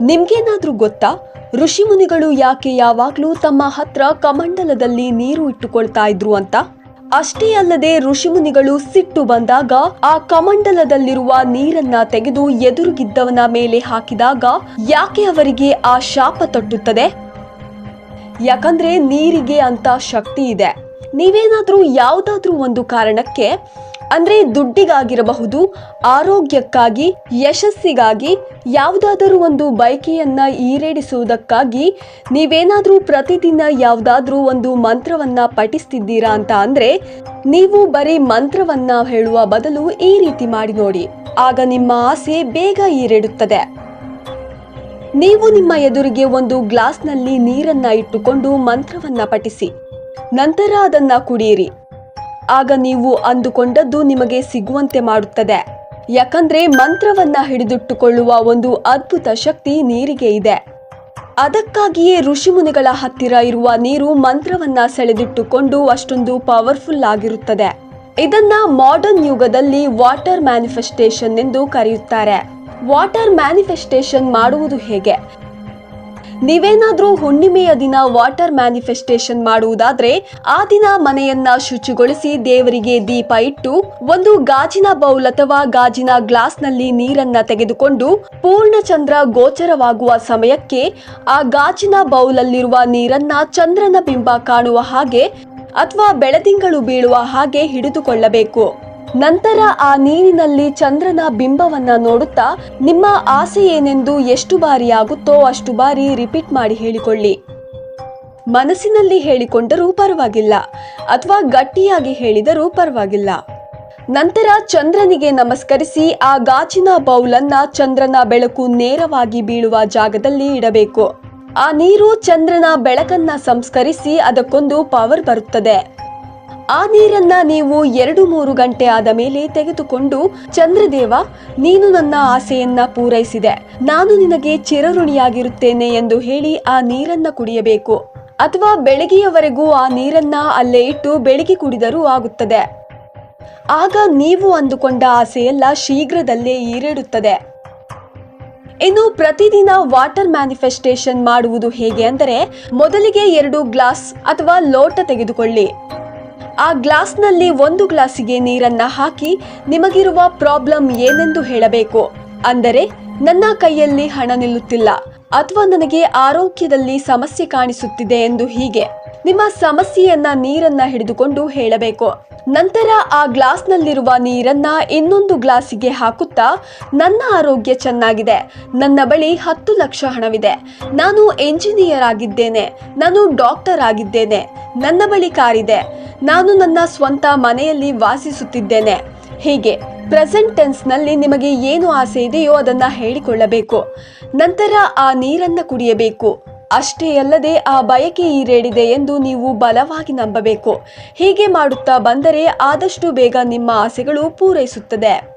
ನಿಮ್ಗೇನಾದ್ರೂ ಗೊತ್ತಾ? ಋಷಿಮುನಿಗಳು ಯಾಕೆ ಯಾವಾಗ್ಲೂ ತಮ್ಮ ಹತ್ರ ಕಮಂಡಲದಲ್ಲಿ ನೀರು ಇಟ್ಟುಕೊಳ್ತಾ ಇದ್ರು ಅಂತ? ಅಷ್ಟೇ ಅಲ್ಲದೆ ಋಷಿಮುನಿಗಳು ಸಿಟ್ಟು ಬಂದಾಗ ಆ ಕಮಂಡಲದಲ್ಲಿರುವ ನೀರನ್ನ ತೆಗೆದು ಎದುರುಗಿದ್ದವನ ಮೇಲೆ ಹಾಕಿದಾಗ ಯಾಕೆ ಅವರಿಗೆ ಆ ಶಾಪ ತಟ್ಟುತ್ತದೆ? ಯಾಕಂದ್ರೆ ನೀರಿಗೆ ಅಂತ ಶಕ್ತಿ ಇದೆ. ನೀವೇನಾದ್ರೂ ಯಾವುದಾದ್ರೂ ಒಂದು ಕಾರಣಕ್ಕೆ ಅಂದ್ರೆ ದುಡ್ಡಿಗಾಗಿರಬಹುದು, ಆರೋಗ್ಯಕ್ಕಾಗಿ, ಯಶಸ್ಸಿಗಾಗಿ ಯಾವುದಾದರೂ ಒಂದು ಬಯಕೆಯನ್ನ ಈಡೇರಿಸುವುದಕ್ಕಾಗಿ ನೀವೇನಾದರೂ ಪ್ರತಿದಿನ ಯಾವುದಾದ್ರೂ ಒಂದು ಮಂತ್ರವನ್ನ ಪಠಿಸ್ತಿದ್ದೀರಾ ಅಂತ ಅಂದ್ರೆ ನೀವು ಬರೀ ಮಂತ್ರವನ್ನ ಹೇಳುವ ಬದಲು ಈ ರೀತಿ ಮಾಡಿ ನೋಡಿ. ಆಗ ನಿಮ್ಮ ಆಸೆ ಬೇಗ ಈರೇಡುತ್ತದೆ ನೀವು ನಿಮ್ಮ ಎದುರಿಗೆ ಒಂದು ಗ್ಲಾಸ್ನಲ್ಲಿ ನೀರನ್ನ ಇಟ್ಟುಕೊಂಡು ಮಂತ್ರವನ್ನ ಪಠಿಸಿ. ನಂತರ ಅದನ್ನ ಕುಡಿಯಿರಿ. ಆಗ ನೀವು ಅಂದುಕೊಂಡದ್ದು ನಿಮಗೆ ಸಿಗುವಂತೆ ಮಾಡುತ್ತದೆ. ಯಾಕಂದ್ರೆ ಮಂತ್ರವನ್ನ ಹಿಡಿದಿಟ್ಟುಕೊಳ್ಳುವ ಒಂದು ಅದ್ಭುತ ಶಕ್ತಿ ನೀರಿಗೆ ಇದೆ. ಅದಕ್ಕಾಗಿಯೇ ಋಷಿಮುನಿಗಳ ಹತ್ತಿರ ಇರುವ ನೀರು ಮಂತ್ರವನ್ನ ಸೆಳೆದಿಟ್ಟುಕೊಂಡು ಅಷ್ಟೊಂದು ಪವರ್ಫುಲ್ ಆಗಿರುತ್ತದೆ. ಇದನ್ನ ಮಾಡರ್ನ್ ಯುಗದಲ್ಲಿ ವಾಟರ್ ಮ್ಯಾನಿಫೆಸ್ಟೇಷನ್ ಎಂದು ಕರೆಯುತ್ತಾರೆ. ವಾಟರ್ ಮ್ಯಾನಿಫೆಸ್ಟೇಷನ್ ಮಾಡುವುದು ಹೇಗೆ? ನೀವೇನಾದ್ರೂ ಹುಣ್ಣಿಮೆಯ ದಿನ ವಾಟರ್ ಮ್ಯಾನಿಫೆಸ್ಟೇಷನ್ ಮಾಡುವುದಾದ್ರೆ ಆ ದಿನ ಮನೆಯನ್ನ ಶುಚಿಗೊಳಿಸಿ ದೇವರಿಗೆ ದೀಪ ಇಟ್ಟು ಒಂದು ಗಾಜಿನ ಬೌಲ್ ಅಥವಾ ಗಾಜಿನ ಗ್ಲಾಸ್ನಲ್ಲಿ ನೀರನ್ನ ತೆಗೆದುಕೊಂಡು ಪೂರ್ಣ ಚಂದ್ರ ಗೋಚರವಾಗುವ ಸಮಯಕ್ಕೆ ಆ ಗಾಜಿನ ಬೌಲಲ್ಲಿರುವ ನೀರನ್ನ ಚಂದ್ರನ ಬಿಂಬ ಕಾಣುವ ಹಾಗೆ ಅಥವಾ ಬೆಳದಿಂಗಳು ಬೀಳುವ ಹಾಗೆ ಹಿಡಿದುಕೊಳ್ಳಬೇಕು. ನಂತರ ಆ ನೀರಿನಲ್ಲಿ ಚಂದ್ರನ ಬಿಂಬವನ್ನ ನೋಡುತ್ತಾ, ನಿಮ್ಮ ಆಸೆ ಏನೆಂದು ಎಷ್ಟು ಬಾರಿ ಆಗುತ್ತೋ ಅಷ್ಟು ಬಾರಿ ರಿಪೀಟ್ ಮಾಡಿ ಹೇಳಿಕೊಳ್ಳಿ. ಮನಸ್ಸಿನಲ್ಲಿ ಹೇಳಿಕೊಂಡರೂ ಪರವಾಗಿಲ್ಲ, ಅಥವಾ ಗಟ್ಟಿಯಾಗಿ ಹೇಳಿದರೂ ಪರವಾಗಿಲ್ಲ. ನಂತರ ಚಂದ್ರನಿಗೆ ನಮಸ್ಕರಿಸಿ ಆ ಗಾಜಿನ ಬೌಲನ್ನ ಚಂದ್ರನ ಬೆಳಕು ನೇರವಾಗಿ ಬೀಳುವ ಜಾಗದಲ್ಲಿ ಇಡಬೇಕು. ಆ ನೀರು ಚಂದ್ರನ ಬೆಳಕನ್ನ ಸಂಸ್ಕರಿಸಿ ಅದಕ್ಕೊಂದು ಪವರ್ ಬರುತ್ತದೆ. ಆ ನೀರನ್ನ ನೀವು ಎರಡು ಮೂರು ಗಂಟೆ ಆದ ಮೇಲೆ ತೆಗೆದುಕೊಂಡು ಚಂದ್ರದೇವ, ನೀನು ನನ್ನ ಆಸೆಯನ್ನ ಪೂರೈಸಿದೆ. ನಾನು ನಿನಗೆ ಚಿರಋಣಿಯಾಗಿರುತ್ತೇನೆ ಎಂದು ಹೇಳಿ ಆ ನೀರನ್ನ ಕುಡಿಯಬೇಕು. ಅಥವಾ ಬೆಳಗ್ಗೆಯವರೆಗೂ ಆ ನೀರನ್ನ ಅಲ್ಲೇ ಇಟ್ಟು ಬೆಳಗ್ಗೆ ಕುಡಿದರೂ ಆಗುತ್ತದೆ. ಆಗ ನೀವು ಅಂದುಕೊಂಡ ಆಸೆಯೆಲ್ಲ ಶೀಘ್ರದಲ್ಲೇ ಈರೇಡುತ್ತದೆ ಇನ್ನು ಪ್ರತಿದಿನ ವಾಟರ್ ಮ್ಯಾನಿಫೆಸ್ಟೇಷನ್ ಮಾಡುವುದು ಹೇಗೆ ಅಂದರೆ, ಮೊದಲಿಗೆ ಎರಡು ಗ್ಲಾಸ್ ಅಥವಾ ಲೋಟ ತೆಗೆದುಕೊಳ್ಳಿ. ಆ ಗ್ಲಾಸ್ನಲ್ಲಿ ಒಂದು ಗ್ಲಾಸಿಗೆ ನೀರನ್ನ ಹಾಕಿ ನಿಮಗಿರುವ ಪ್ರಾಬ್ಲಮ್ ಏನೆಂದು ಹೇಳಬೇಕು. ಅಂದರೆ ನನ್ನ ಕೈಯಲ್ಲಿ ಹಣ ನಿಲ್ಲುತ್ತಿಲ್ಲ ಅಥವಾ ನನಗೆ ಆರೋಗ್ಯದಲ್ಲಿ ಸಮಸ್ಯೆ ಕಾಣಿಸುತ್ತಿದೆ ಎಂದು ಹೀಗೆ. ನಿಮ್ಮ ಸಮಸ್ಯೆಯನ್ನ ನೀರನ್ನ ಹಿಡಿದುಕೊಂಡು ಹೇಳಬೇಕು. ನಂತರ ಆ ಗ್ಲಾಸ್ನಲ್ಲಿರುವ ನೀರನ್ನ ಇನ್ನೊಂದು ಗ್ಲಾಸಿಗೆ ಹಾಕುತ್ತಾ, ನನ್ನ ಆರೋಗ್ಯ ಚೆನ್ನಾಗಿದೆ. ನನ್ನ ಬಳಿ ಹತ್ತು ಲಕ್ಷ ಹಣವಿದೆ. ನಾನು ಎಂಜಿನಿಯರ್ ಆಗಿದ್ದೇನೆ ನಾನು ಡಾಕ್ಟರ್ ಆಗಿದ್ದೇನೆ. ನನ್ನ ಬಳಿ ಕಾರಿದೆ. ನಾನು ನನ್ನ ಸ್ವಂತ ಮನೆಯಲ್ಲಿ ವಾಸಿಸುತ್ತಿದ್ದೇನೆ. ಹೀಗೆ. ಪ್ರೆಸೆಂಟ್ ಟೆನ್ಸ್ನಲ್ಲಿ ನಿಮಗೆ ಏನು ಆಸೆ ಇದೆಯೋ ಅದನ್ನ ಹೇಳಿಕೊಳ್ಳಬೇಕು. ನಂತರ ಆ ನೀರನ್ನ ಕುಡಿಯಬೇಕು. ಅಷ್ಟೇ ಅಲ್ಲದೆ ಆ ಬಯಕೆ ಈರೇಡಿದೆ ಎಂದು ನೀವು ಬಲವಾಗಿ ನಂಬಬೇಕು. ಹೀಗೆ ಮಾಡುತ್ತಾ ಬಂದರೆ ಆದಷ್ಟು ಬೇಗ ನಿಮ್ಮ ಆಸೆಗಳು ಪೂರೈಸುತ್ತದೆ.